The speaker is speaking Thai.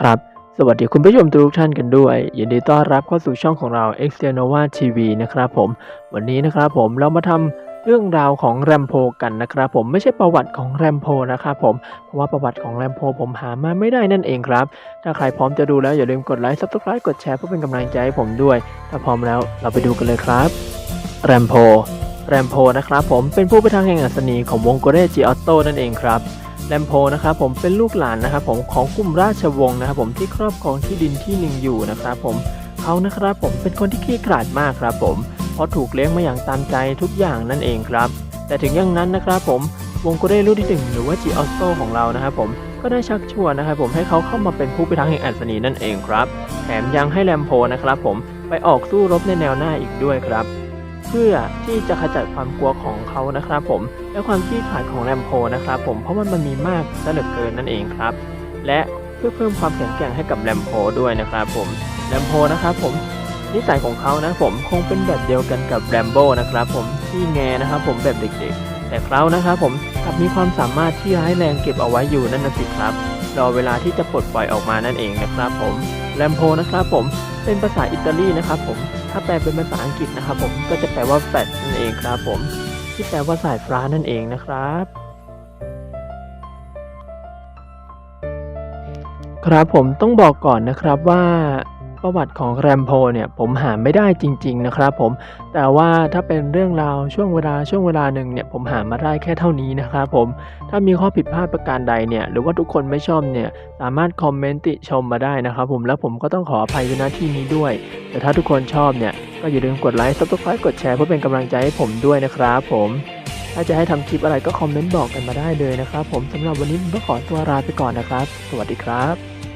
ครับ สวัสดีคุณผู้ชมทุกท่านกันด้วย ยินดีต้อนรับเข้าสู่ช่องของเรา x t e r n o v a TV นะครับผม วันนี้นะครับผมเรามาทำเรื่องราวของแรมโ o กันนะครับผมไม่ใช่ประวัติของแรมโ o นะครับผมเพราะว่าประวัติของแรมโ o ผมหามาไม่ได้นั่นเองครับ ถ้าใครพร้อมจะดูแล้วอย่าลืมกดไลค์ subscribe กดแชร์เพื่อเป็นกำลังใจให้ผมด้วย ถ้าพร้อมแล้วเราไปดูกันเลยครับแรมโ o แรมโ o นะครับผมเป็นผู้พิทักษ์แห่งอัศนีของวงโกเรจิออตโตนั่นเองครับ แลมโพนะครับผมเป็นลูกหลานนะครับผมของกลุ่มราชวงศ์นะครับผมที่ครอบครองที่ดินที่หนึ่งอยู่นะครับผมเขานะครับผมเป็นคนที่ขี้ขลาดมากครับผมเพราะถูกเลี้ยงมาอย่างตามใจทุกอย่างนั่นเองครับ แต่ถึงอย่างนั้นนะครับผมวงโกเร่รุ่นที่หนึ่งหรือว่าจีออสโตของเรานะครับผมก็ได้ชักชวนนะครับผมให้เขาเข้ามาเป็นผู้พิทักษ์แห่งอัศนีนั่นเองครับ แถมยังให้แลมโพนะครับผมไปออกสู้รบในแนวหน้าอีกด้วยครับ เพื่อที่จะขจัดความกลัวของเขานะครับผมและความขี้ขลาดของแรมโพนะครับผมเพราะมันมันมีมากซะเหลือเกินนั่นเองครับ และเพื่อเพิ่มความแข็งแกร่งให้กับแรมโพด้วยนะครับผมแรมโพนะครับผมนิสัยของเขานะผมคงเป็นแบบเดียวกันกับแรมโบ้นะครับผมที่แงนะครับผมแบบเด็กๆ แต่เขานะครับผมกลับมีความสามารถที่ร้ายแรงเก็บเอาไว้อยู่นั่นนะสิครับรอเวลาที่จะปลดปล่อยออกมานั่นเองนะครับผมแรมโพนะครับผมเป็นภาษาอิตาลีนะครับผม ถ้าแปลเป็นภาษาอังกฤษนะครับผมก็จะแปลว่าแฟดนั่นเองครับผม ที่แปลว่าสายฟ้านั่นเองนะครับ ครับผมต้องบอกก่อนนะครับว่า ประวัติของแรมโพเนี่ยผมหาไม่ได้จริง ๆนะครับผมแต่ว่าถ้าเป็นเรื่องราวช่วงเวลาช่วงเวลาหนึ่งเนี่ยผมหามาได้แค่เท่านี้นะครับผมถ้ามีข้อผิดพลาดประการใดเนี่ยหรือว่าทุกคนไม่ชอบเนี่ยสามารถคอมเมนต์ติชมมาได้นะครับผมแล้วผมก็ต้องขออภัยในหน้าที่นี้ด้วย แต่ถ้าทุกคนชอบเนี่ยก็อย่าลืมกดไลค์ subscribe กดแชร์เพื่อเป็นกำลังใจให้ผมด้วยนะครับผมถ้าจะให้ทำคลิปอะไรก็คอมเมนต์บอกกันมาได้เลยนะครับผมสำหรับวันนี้ผมก็ขอตัวลาไปก่อนนะครับ สวัสดีครับ